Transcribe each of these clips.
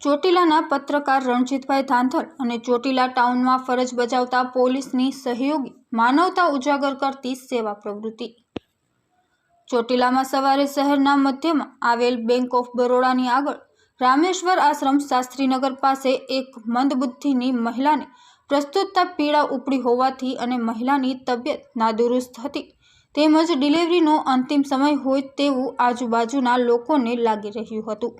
ચોટીલાના પત્રકાર રણજીતભાઈ ધાંધલ અને ચોટીલા ટાઉનમાં ફરજ બજાવતા પોલીસની સહયોગી માનવતા ઉજાગર કરતી સેવા પ્રવૃત્તિ. ચોટીલામાં સવારે શહેરના મધ્યમાં આવેલ બેંક ઓફ બરોડાની આગળ રામેશ્વર આશ્રમ શાસ્ત્રીનગર પાસે એક મંદબુદ્ધિની મહિલાને પ્રસ્તુતતા પીડા ઉપડી હોવાથી અને મહિલાની તબિયત નાદુરુસ્ત હતી. તેમજ ડિલિવરીનો અંતિમ સમય હોય તેવું આજુબાજુના લોકોને લાગી રહ્યું હતું.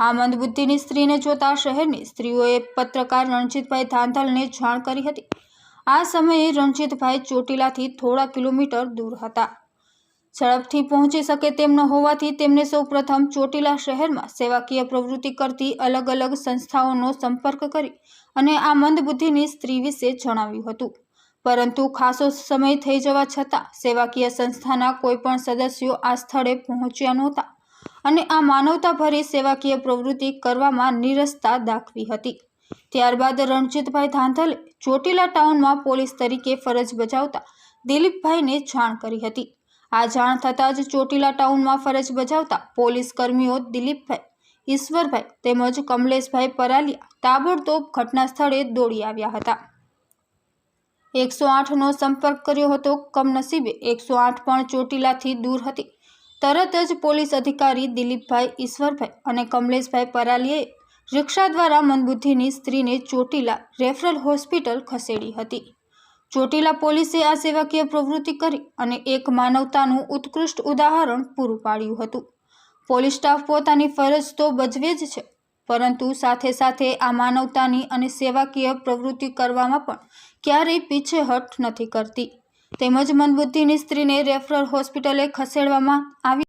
આ મંદબુદ્ધિની સ્ત્રીને જોતા શહેરની સ્ત્રીઓએ પત્રકાર રણજીતભાઈ ધાંધલને જાણ કરી હતી. આ સમયે રણજીતભાઈ ચોટીલાથી થોડા કિલોમીટર દૂર હતા. ઝડપથી પહોંચી શકે તેમ ન હોવાથી તેમને સૌપ્રથમ ચોટીલા શહેરમાં સેવાકીય પ્રવૃત્તિ કરતી અલગ અલગ સંસ્થાઓનો સંપર્ક કરી અને આ મંદબુદ્ધિની સ્ત્રી વિશે જણાવ્યું હતું. પરંતુ ખાસો સમય થઈ જવા છતાં સેવાકીય સંસ્થાના કોઈપણ સદસ્યો આ સ્થળે પહોંચ્યા નહોતા. અને આ માનવતાભરી સેવાકીય પ્રવૃત્તિ કરવામાં નિરસતા દાખવી હતી. ત્યારબાદ રણજીતભાઈ ધાંધલે ચોટીલા ટાઉનમાં પોલીસ તરીકે ફરજ બજાવતા દિલીપભાઈને જાણ કરી હતી. આ જાણ થતાં જ ચોટીલા ટાઉનમાં ફરજ બજાવતા પોલીસ કર્મીઓ દિલીપભાઈ, ઈશ્વરભાઈ તેમજ કમલેશભાઈ પરાલિયા તાબડતોબ ઘટના સ્થળે દોડી આવ્યા હતા. એકસો આઠનો સંપર્ક કર્યો હતો કમનસીબે. એકસો આઠ પણ ચોટીલાથી દૂર હતી. તરત જ પોલીસ અધિકારી દિલીપભાઈ ઈશ્વરભાઈ અને કમલેશભાઈ પરાલીએ રિક્ષા દ્વારા મંદબુદ્ધિની સ્ત્રીને ચોટીલા રેફરલ હોસ્પિટલ ખસેડી હતી. ચોટીલા પોલીસે આ સેવાકીય પ્રવૃત્તિ કરી અને એક માનવતાનું ઉત્કૃષ્ટ ઉદાહરણ પૂરું પાડ્યું હતું. પોલીસ સ્ટાફ પોતાની ફરજ તો બજવે જ છે, પરંતુ સાથે સાથે આ માનવતાની અને સેવાકીય પ્રવૃત્તિ કરવામાં પણ ક્યારેય પીછેહટ નથી કરતી. તેમજ મંદબુદ્ધિની સ્ત્રીને રેફરલ હોસ્પિટલે ખસેડવામાં આવી